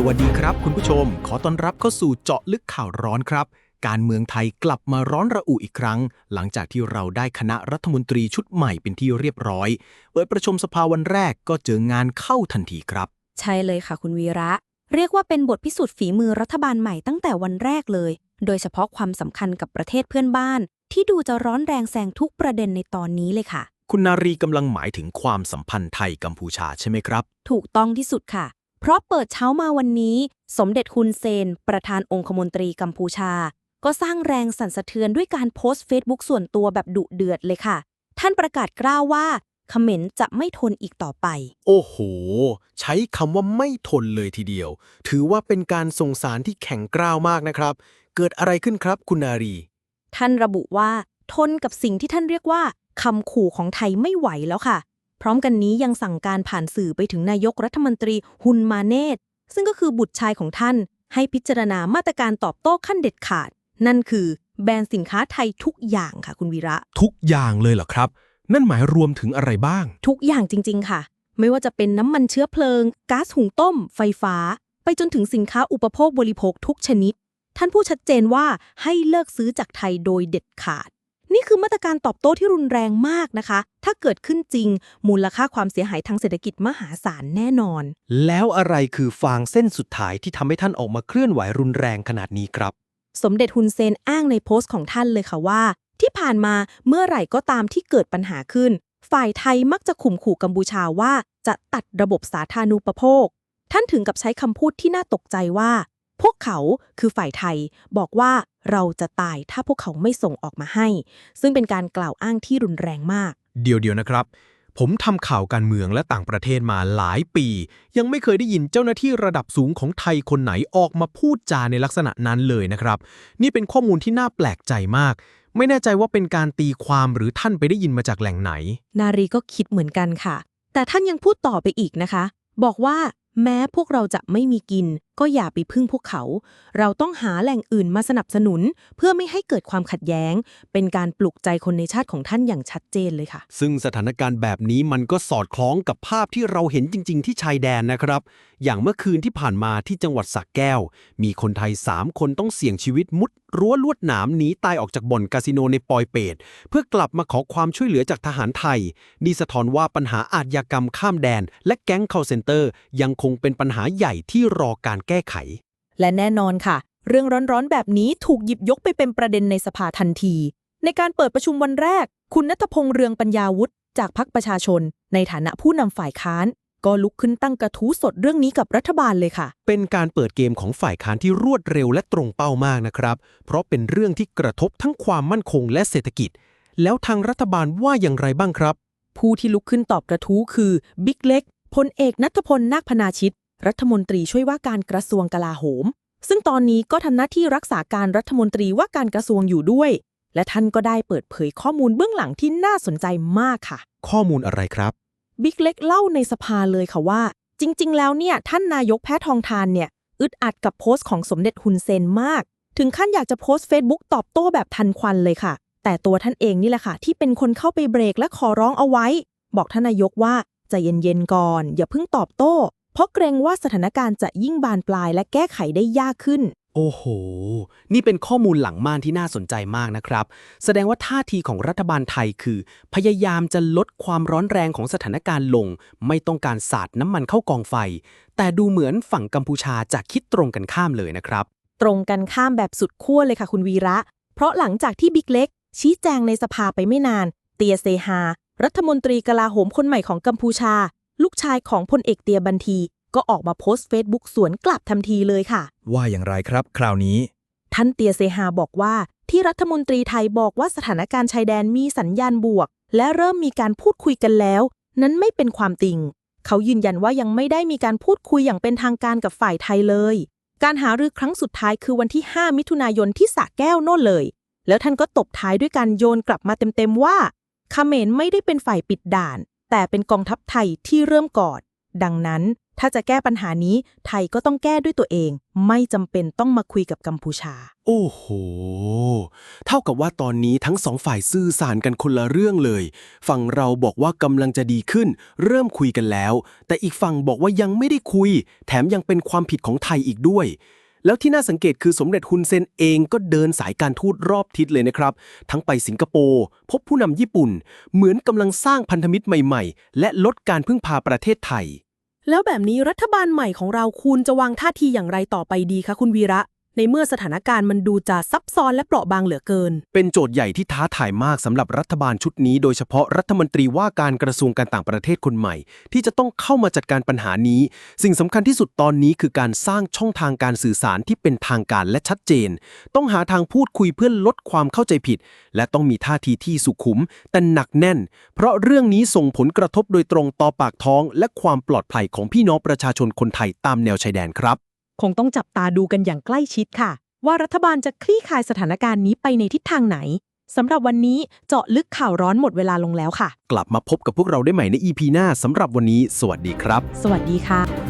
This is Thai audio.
สวัสดีครับ คุณผู้ชม ขอต้อนรับเข้าสู่เจาะลึกข่าวร้อนครับ การเมืองไทยกลับมาร้อนระอุอีกครั้ง หลังจากที่เราได้คณะรัฐมนตรีชุดใหม่เป็นที่เรียบร้อยเปิดประชุมสภาวันแรกก็เจองานเข้าทันทีครับ ใช่เลยค่ะคุณวีระ เรียกว่าเป็นบทพิสูจน์ฝีมือรัฐบาลใหม่ตั้งแต่วันแรกเลย โดยเฉพาะความสำคัญกับประเทศเพื่อนบ้าน ที่ดูจะร้อนแรงแซงทุกประเด็นในตอนนี้เลยค่ะ คุณนารีกำลังหมายถึงความสัมพันธ์ไทยกัมพูชาใช่ไหมครับ ถูกต้องที่สุดค่ะ เพราะเปิดเช้ามาวันนี้ สมเด็จฮุนเซน ประธานองคมนตรีกัมพูชา ก็สร้างแรงสั่นสะเทือนด้วยการโพสต์เฟซบุ๊กส่วนตัวแบบดุเดือดเลยค่ะ ท่านประกาศกล้าวว่าเขมรจะไม่ทนอีกต่อไป โอ้โห ใช้คำว่าไม่ทนเลยทีเดียว ถือว่าเป็นการส่งสารที่แข็งกร้าวมากนะครับ เกิดอะไรขึ้นครับคุณนารี ท่านระบุว่า ทนกับสิ่งที่ท่านเรียกว่าคำขู่ของไทยไม่ไหวแล้วค่ะ พร้อมกันนี้ยังสั่งการผ่านสื่อไปถึงนายกรัฐมนตรีฮุนมาเนตซึ่งก็คือบุตรชายของท่าน ให้พิจารณามาตรการตอบโต้ขั้นเด็ดขาด นั่นคือแบนสินค้าไทยทุกอย่างค่ะคุณวีระ ทุกอย่างเลยเหรอครับ นั่นหมายรวมถึงอะไรบ้าง ทุกอย่างจริง ๆ ค่ะ ไม่ว่าจะเป็นน้ำมันเชื้อเพลิงก๊าซหุงต้ม ไฟฟ้า ไปจนถึงสินค้าอุปโภคบริโภคทุกชนิด ท่านผู้ชัดเจนว่าให้เลิกซื้อจากไทยโดยเด็ดขาด นี่คือมาตรการตอบโต้ที่รุนแรงมากนะคะ ถ้าเกิดขึ้นจริง มูลค่าความเสียหายทางเศรษฐกิจมหาศาลแน่นอน แล้วอะไรคือฟางเส้นสุดท้ายที่ทำให้ท่านออกมาเคลื่อนไหวรุนแรงขนาดนี้ครับ สมเด็จฮุนเซนอ้างในโพสต์ของท่านเลยค่ะว่า ที่ผ่านมาเมื่อไหร่ก็ตามที่เกิดปัญหาขึ้น ฝ่ายไทยมักจะข่มขู่กัมพูชาว่า จะตัดระบบสาธารณูปโภค ท่านถึงกับใช้คำพูดที่น่าตกใจว่า พวกเขาคือฝ่ายไทยบอกว่าเราจะตายถ้าพวกเขาไม่ส่งออกมาให้ ซึ่งเป็นการกล่าวอ้างที่รุนแรงมาก เดี๋ยวเดียวนะครับ ผมทำข่าวการเมืองและต่างประเทศมาหลายปี ยังไม่เคยได้ยินเจ้าหน้าที่ระดับสูงของไทยคนไหนออกมาพูดจาในลักษณะนั้นเลยนะครับ นี่เป็นข้อมูลที่น่าแปลกใจมาก ไม่แน่ใจว่าเป็นการตีความหรือท่านไปได้ยินมาจากแหล่งไหน นารีก็คิดเหมือนกันค่ะ แต่ท่านยังพูดต่อไปอีกนะคะ บอกว่าแม้พวกเราจะไม่มีกิน ก็อย่าไปพึ่งพวกเขา เราต้องหาแหล่งอื่นมาสนับสนุน เพื่อไม่ให้เกิดความขัดแย้ง เป็นการปลุกใจคนในชาติของท่านอย่างชัดเจนเลยค่ะ ซึ่งสถานการณ์แบบนี้มันก็สอดคล้องกับภาพที่เราเห็นจริง ๆ ที่ชายแดนนะครับ อย่างเมื่อคืนที่ผ่านมาที่จังหวัดสักแก้ว มีคนไทย 3 คนต้องเสี่ยงชีวิตมุดรั้วลวดหนามหนีตายออกจากบ่อนคาสิโนในปอยเปตเพื่อกลับมาขอความช่วยเหลือจากทหารไทยนี่สะท้อนว่าปัญหาอาชญากรรมข้ามแดน และแก๊ง call center ยังคงเป็นปัญหาใหญ่ที่รอการแก้ไข และแน่นอนค่ะ เรื่องร้อนๆ แบบนี้ถูกหยิบยกไปเป็นประเด็นในสภาทันที ในการเปิดประชุมวันแรก คุณนัทพงษ์เรืองปัญญาวุฒิจากพรรคประชาชน ในฐานะผู้นำฝ่ายค้าน ก็ลุกขึ้นตั้งกระทู้สดเรื่องนี้กับรัฐบาลเลยค่ะ เป็นการเปิดเกมของฝ่ายค้านที่รวดเร็วและตรงเป้ามากนะครับ เพราะเป็นเรื่องที่กระทบทั้งความมั่นคงและเศรษฐกิจ แล้วทางรัฐบาลว่าอย่างไรบ้างครับ ผู้ที่ลุกขึ้นตอบกระทู้คือบิ๊กเล็กพลเอกนัทพลนาคพนาชิต รัฐมนตรีช่วยว่าการกระทรวงกลาโหม ซึ่งตอนนี้ก็ทำหน้าที่รักษาการรัฐมนตรีว่าการกระทรวงอยู่ด้วย และท่านก็ได้เปิดเผยข้อมูลเบื้องหลังที่น่าสนใจมากค่ะ ข้อมูลอะไรครับ บิ๊กเล็กเล่าในสภาเลยค่ะว่า จริง ๆ แล้วเนี่ยท่านนายกแพทองทานเนี่ยอึดอัดกับโพสต์ของสมเด็จฮุนเซนมาก ถึงขั้นอยากจะโพสต์เฟซบุ๊กตอบโต้แบบทันควันเลยค่ะ แต่ตัวท่านเองนี่แหละค่ะ ที่เป็นคนเข้าไปเบรกและขอร้องเอาไว้ บอกท่านนายกว่าใจะเย็นๆก่อน อย่าเพิ่งตอบโต้ เพราะเกรงว่าสถานการณ์จะยิ่งบานปลายและแก้ไขได้ยากขึ้น โอ้โห นี่เป็นข้อมูลหลังม่านที่น่าสนใจมากนะครับ แสดงว่าท่าทีของรัฐบาลไทยคือ พยายามจะลดความร้อนแรงของสถานการณ์ลง ไม่ต้องการสาดน้ำมันเข้ากองไฟ แต่ดูเหมือนฝั่งกัมพูชาจะคิดตรงกันข้ามเลยนะครับ ตรงกันข้ามแบบสุดขั้วเลยค่ะคุณวีระ เพราะหลังจากที่บิ๊กเล็ก ชี้แจงในสภาไปไม่นาน เตียเซฮารัฐมนตรีกลาโหมคนใหม่ของกัมพูชา ลูกชายของพลเอกเตียบันที ก็ออกมาโพสต์เฟซบุ๊กสวนกลับทันทีเลยค่ะ ว่าอย่างไรครับ คราวนี้ ท่านเตียเซฮาบอกว่า ที่รัฐมนตรีไทยบอกว่าสถานการณ์ชายแดนมีสัญญาณบวก และเริ่มมีการพูดคุยกันแล้ว นั้นไม่เป็นความจริง เขายืนยันว่ายังไม่ได้มีการพูดคุยอย่างเป็นทางการกับฝ่ายไทยเลย การหารือครั้งสุดท้ายคือวันที่ 5 มิถุนายนที่สระแก้วโน่นเลย แล้วท่านก็ตบท้ายด้วยการโยนกลับมาเต็มๆว่าเขมรไม่ได้เป็นฝ่ายปิดด่าน แต่เป็นกองทัพไทยที่เริ่มก่อนดังนั้นถ้าจะแก้ปัญหานี้ไทยก็ต้องแก้ด้วยตัวเอง ไม่จำเป็นต้องมาคุยกับกัมพูชา โอ้โห เท่ากับว่าตอนนี้ทั้งสองฝ่ายสื่อสารกันคนละเรื่องเลย ฝั่งเราบอกว่ากำลังจะดีขึ้น เริ่มคุยกันแล้ว แต่อีกฝั่งบอกว่ายังไม่ได้คุย แถมยังเป็นความผิดของไทยอีกด้วย แล้วที่น่าสังเกตคือสมเด็จฮุนเซนเองก็เดินสายการทูตรอบทิศเลยนะครับ ทั้งไปสิงคโปร์ พบผู้นำญี่ปุ่น เหมือนกำลังสร้างพันธมิตรใหม่ๆ และลดการพึ่งพาประเทศไทย แล้วแบบนี้รัฐบาลใหม่ของเราคุณจะวางท่าทีอย่างไรต่อไปดีคะคุณวีระ ในเมื่อสถานการณ์มันดูจะซับซ้อนและเปราะบางเหลือเกิน เป็นโจทย์ใหญ่ที่ท้าทายมากสำหรับรัฐบาลชุดนี้ โดยเฉพาะรัฐมนตรีว่าการกระทรวงการต่างประเทศคนใหม่ ที่จะต้องเข้ามาจัดการปัญหานี้ สิ่งสำคัญที่สุดตอนนี้คือการสร้างช่องทางการสื่อสารที่เป็นทางการและชัดเจน ต้องหาทางพูดคุยเพื่อลดความเข้าใจผิด และต้องมีท่าทีที่สุขุม แต่หนักแน่น เพราะเรื่องนี้ส่งผลกระทบโดยตรงต่อปากท้อง และความปลอดภัยของพี่น้องประชาชนคนไทยตามแนวชายแดนครับ คงต้องจับตาดูกันอย่างใกล้ชิดค่ะ ว่ารัฐบาลจะคลี่คลายสถานการณ์นี้ไปในทิศทางไหนสำหรับวันนี้เจาะลึกข่าวร้อนหมดเวลาลงแล้วค่ะ กลับมาพบกับพวกเราได้ใหม่ใน EP หน้าสำหรับวันนี้ สวัสดีครับ สวัสดีค่ะ